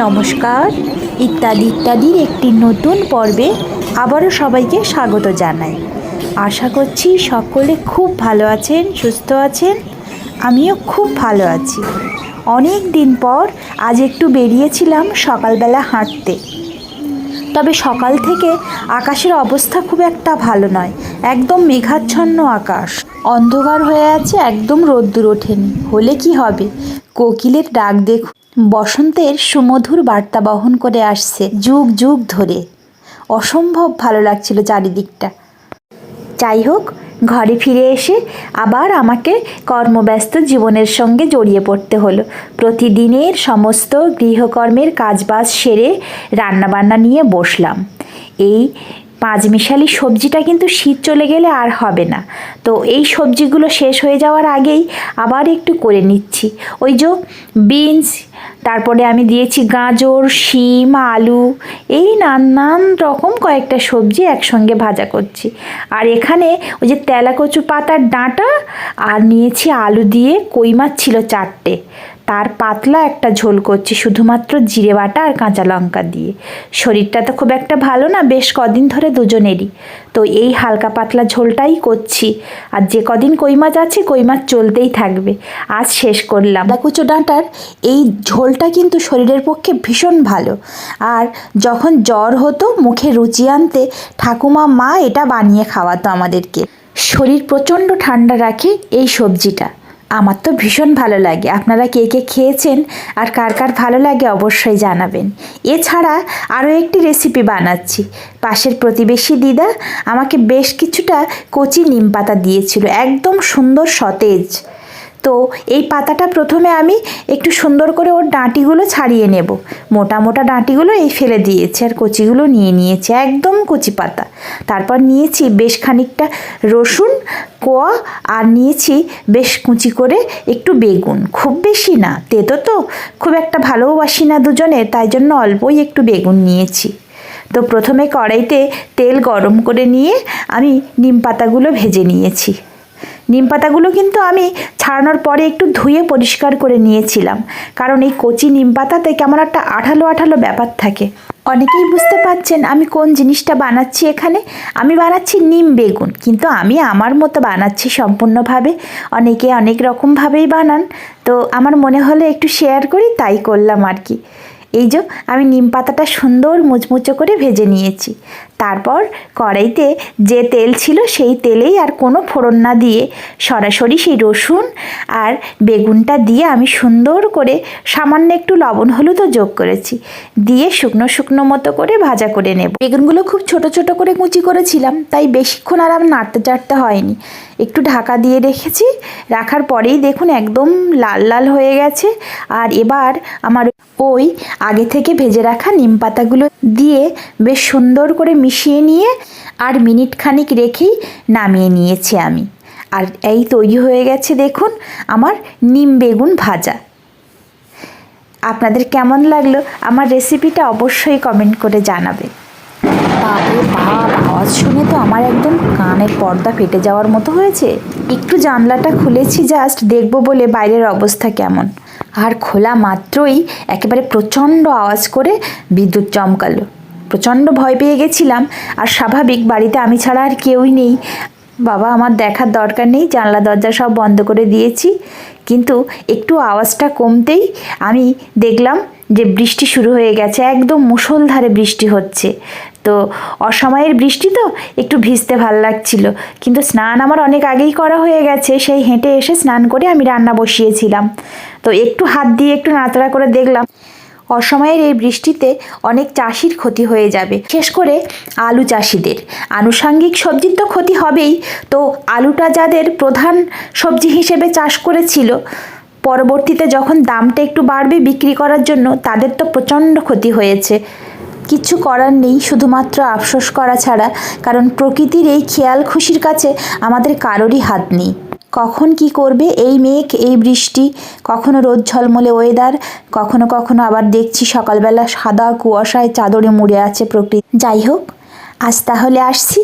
নমস্কার, ইত্যাদি ইত্যাদির একটি নতুন পর্বে আবারও সবাইকে স্বাগত জানাই। আশা করছি সকলে খুব ভালো আছেন, সুস্থ আছেন, আমিও খুব ভালো আছি। অনেক দিন পর আজ একটু বেরিয়েছিলাম সকালবেলা হাঁটতে। তবে সকাল থেকে আকাশের অবস্থা খুব একটা ভালো নয়, একদম মেঘাচ্ছন্ন আকাশ। অন্ধকার হয়ে আছে, একদম রোদ্দুর ওঠেনি। হলে কি হবে? কোকিলের ডাক দেখুন। বসন্তের সুমধুর বার্তা বহন করে আসছে যুগ যুগ ধরে। অসম্ভব ভালো লাগছিল চারিদিকটা। যাই হোক, ঘরে ফিরে এসে আবার আমাকে কর্মব্যস্ত জীবনের সঙ্গে জড়িয়ে পড়তে হলো। প্রতিদিনের সমস্ত গৃহকর্মের কাজবাজ সেরে রান্নাবান্না নিয়ে বসলাম। এই পাঁচমিশালি সবজিটা কিন্তু শীত চলে গেলে আর হবে না। তো এই সবজিগুলো শেষ হয়ে যাওয়ার আগেই আবার একটু করে নিচ্ছি। ওই যে বিনস তারপরে আমি দিয়েছি গাজর, শিম, আলু, এই নানান রকম কয়েকটা সবজি একসঙ্গে ভাজা করছি। আর এখানে ওই যে তেলাকচু পাতার ডাঁটা আর নিয়েছি আলু দিয়ে কই মাছ ছিল চারটে। তার পাতলা একটা ঝোল করছি শুধুমাত্র জিরে বাটা আর কাঁচা লঙ্কা দিয়ে। শরীরটা তো খুব একটা ভালো না বেশ কদিন ধরে দুজনেরই। তো এই হালকা পাতলা ঝোলটাই করছি। আর যে কদিন কই মাছ আছে কই মাছ চলতেই থাকবে। আজ শেষ করলাম। কুচো ডাঁটার এই ঝোলটা কিন্তু শরীরের পক্ষে ভীষণ ভালো। আর যখন জ্বর হতো মুখে রুচি আনতে ঠাকুমা মা এটা বানিয়ে খাওয়াতো আমাদেরকে। শরীর প্রচণ্ড ঠান্ডা রাখে এই সবজিটা। আমার তো ভীষণ ভালো লাগে। আপনারা কে কে খেয়েছেন আর কার কার ভালো লাগে অবশ্যই জানাবেন। এছাড়া আরও একটি রেসিপি বানাচ্ছি। পাশের প্রতিবেশী দিদা আমাকে বেশ কিছুটা কচি নিম পাতা দিয়েছিল, একদম সুন্দর সতেজ। তো এই পাতাটা প্রথমে আমি একটু সুন্দর করে ওর ডাঁটিগুলো ছাড়িয়ে নেব। মোটা মোটা ডাঁটিগুলো এই ফেলে দিয়েছি আর কচিগুলো নিয়ে নিয়েছি, একদম কচি পাতা। তারপর নিয়েছি বেশ খানিকটা রসুন, কোয়া আর নিয়েছি বেশ কুচি করে একটু বেগুন। খুব বেশি না, তেতো তো, খুব একটা ভালোবাসি না দুজনে, তাই জন্য অল্পই একটু বেগুন নিয়েছি। তো প্রথমে কড়াইতে তেল গরম করে নিয়ে আমি নিম পাতাগুলো ভেজে নিয়েছি। নিম পাতাগুলো কিন্তু আমি ছাড়ানোর পরে একটু ধুয়ে পরিষ্কার করে নিয়েছিলাম। কারণ এই কচি নিম পাতাতে কেমন একটা আঠালো আঠালো ব্যাপার থাকে। অনেকেই বুঝতে পারছেন আমি কোন জিনিসটা বানাচ্ছি এখানে? আমি বানাচ্ছি নিম বেগুন, কিন্তু আমি আমার মতো বানাচ্ছি সম্পূর্ণভাবে। অনেকে অনেক রকমভাবেই বানান। তো আমার মনে হলো একটু শেয়ার করি, তাই করলাম আর কি। এই যে আমি নিম পাতাটা সুন্দর মুচমুচো করে ভেজে নিয়েছি। তারপর কড়াইতে যে তেল ছিল সেই তেলেই আর কোনো ফোড়ন না দিয়ে সরাসরি সেই রসুন আর বেগুনটা দিয়ে আমি সুন্দর করে সামান্য একটু লবণ হলুদও যোগ করেছি। দিয়ে শুকনো শুকনো মতো করে ভাজা করে নেব। বেগুনগুলো খুব ছোট ছোট করে কুচি করেছিলাম, তাই বেশিক্ষণ আর আমার নাড়তে চাড়তে হয়নি। একটু ঢাকা দিয়ে রেখেছি, রাখার পরেই দেখুন একদম লাল লাল হয়ে গেছে। আর এবার আমার ওই আগে থেকে ভেজে রাখা নিম পাতাগুলো দিয়ে বেশ সুন্দর করে মিশিয়ে নিয়ে আর মিনিট খানিক রেখেই নামিয়ে নিয়েছি আমি। আর এই তৈরি হয়ে গেছে দেখুন আমার নিম বেগুন ভাজা। আপনাদের কেমন লাগল? আমার রেসিপিটা অবশ্যই কমেন্ট করে জানাবে আওয়াজ শুনে তো আমার একদম কানের পর্দা ফেটে যাওয়ার মতো হয়েছে। একটু জানলাটা খুলেছি জাস্ট দেখব বলে বাইরের অবস্থা কেমন। আর খোলা মাত্রই একেবারে প্রচণ্ড আওয়াজ করে বিদ্যুৎ চমকালো। প্রচণ্ড ভয় পেয়ে গেছিলাম আর স্বাভাবিক বাড়িতে আমি ছাড়া আর কেউই নেই। বাবা, আমার দেখার দরকার নেই, জানলা, দরজা সব বন্ধ করে দিয়েছি। কিন্তু একটু আওয়াজটা কমতেই আমি দেখলাম যে বৃষ্টি শুরু হয়ে গেছে, একদম মুষলধারে বৃষ্টি হচ্ছে। তো অসময়ের বৃষ্টি তো একটু ভিজতে ভালো লাগছিল, কিন্তু স্নান আমার অনেক আগেই করা হয়ে গেছে। সেই হেঁটে এসে স্নান করে আমি রান্না বসিয়েছিলাম। তো একটু হাত দিয়ে একটু নাড়াচাড়া করে দেখলাম, অসময়ের এই বৃষ্টিতে অনেক চাষির ক্ষতি হয়ে যাবে, বিশেষ করে আলু চাষিদের। আনুষাঙ্গিক সবজির তো ক্ষতি হবেই, তো আলুটা যাদের প্রধান সবজি হিসেবে চাষ করেছিল, পরবর্তীতে যখন দামটা একটু বাড়বে বিক্রি করার জন্য, তাদের তো প্রচণ্ড ক্ষতি হয়েছে। কিছু করার নেই, শুধুমাত্র আফসোস করা ছাড়া, কারণ প্রকৃতির এই খেয়াল খুশির কাছে আমাদের কারোরই হাত নেই। কখন কি করবে? এই মেঘ, এই বৃষ্টি, কখনো রোদ ঝলমলে ওয়েদার কখনো কখনো আবার দেখছি সকালবেলা সাদা কুয়াশায় চাদরে মুড়ে আছে প্রকৃতি। যাই হোক, আজ তাহলে আসছি।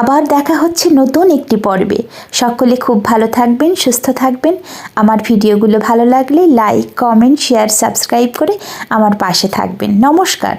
আবার দেখা হচ্ছে নতুন একটি পর্বে। সকলে খুব ভালো থাকবেন, সুস্থ থাকবেন। আমার ভিডিওগুলো ভালো লাগলে লাইক কমেন্ট শেয়ার সাবস্ক্রাইব করে আমার পাশে থাকবেন। নমস্কার।